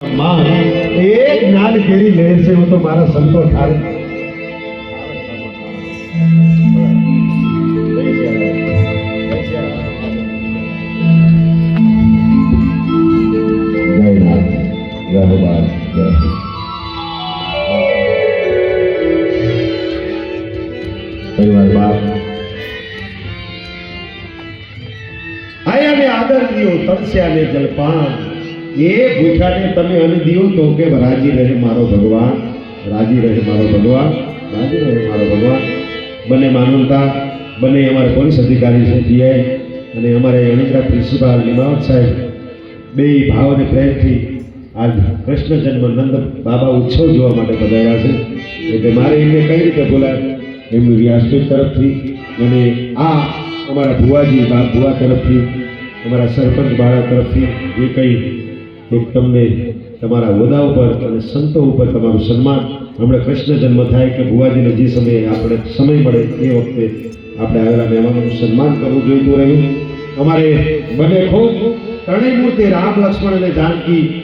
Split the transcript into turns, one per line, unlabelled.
માં એક જ્ઞાન કેરી લે છે હું તો મારા સંતો ઠારે જય નાથ જય ભગવાન જય પરિવાર બાપ આયાને આદર દિયો તરસ્યાને જલપાન એ ભૂખ્યાને તમે અન્ન દિયો તો કે રાજી રહે મારો ભગવાન, રાજી રહે મારો ભગવાન, રાજી રહે મારો ભગવાન. બંને માનવતા, બંને અમારા પોલીસ અધિકારી છે, પીઆઈ, અને અમારે અણિત્રા પ્રિન્સિપાલ નિમાવત સાહેબ. બે ભાવ અને પ્રેમથી આજ કૃષ્ણ જન્મ નંદ બાબા ઉત્સવ જોવા માટે પધાર્યા છે. એટલે મારે એમને કઈ રીતે બોલાય? એમનું વ્યાસપીઠ તરફથી અને આ અમારા ભુવાજી બા, ભુવા તરફથી, અમારા સરપંચ બાળા તરફથી જે કંઈ એક તમને તમારા હોદા ઉપર અને સંતો ઉપર તમારું સન્માન. હમણાં કૃષ્ણ જન્મ થાય કે ભુવાજીને જે સમયે આપણે સમય મળે એ વખતે આપણે આવેલા મહેમાનોનું સન્માન કરવું જોઈતું રહ્યું. અમારે બને ખૂબ ત્રણેય મૂર્તિ રામ, લક્ષ્મણ અને જાનકી